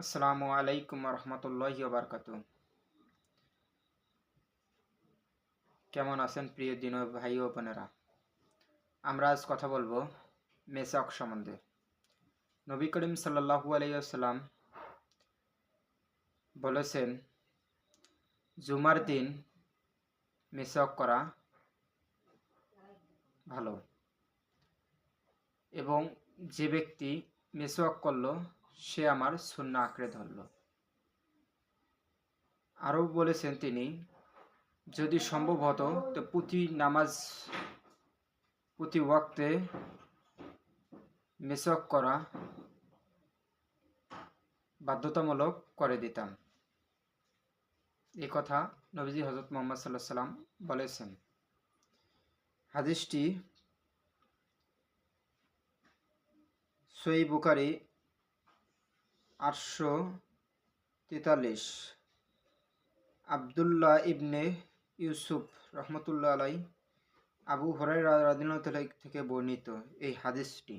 আসসালামু আলাইকুম রহমতুল্লাহ বারকাত কেমন আছেন প্রিয় দিন ভাই ও বোনেরা? আমরা আজ কথা বলব মেসাক সম্বন্ধে। নবী করিম সাল্লাহু আলাইসাল্লাম বলেছেন, জুমার দিন মেসাক করা ভালো। এবং যে ব্যক্তি মেসওয়াক করল সে আমার সুন্না আঁকড়ে ধরল। আরও বলেছেন তিনি, যদি সম্ভব হতো, তো প্রতি নামাজ, প্রতি ওয়াক্তে মেসওয়াক করা বাধ্যতামূলক করে দিতাম। এ কথা নবীজি হজরত মোহাম্মদ সাল্লাহ সাল্লাম বলেছেন। হাদিসটি সই বুকারি আটশো তেতাল্লিশ। আবদুল্লাহ ইবনে ইউসুফ রহমতুল্লাহ আলাই আবু হরাই রাদিন থেকে বর্ণিত এই হাদিসটি।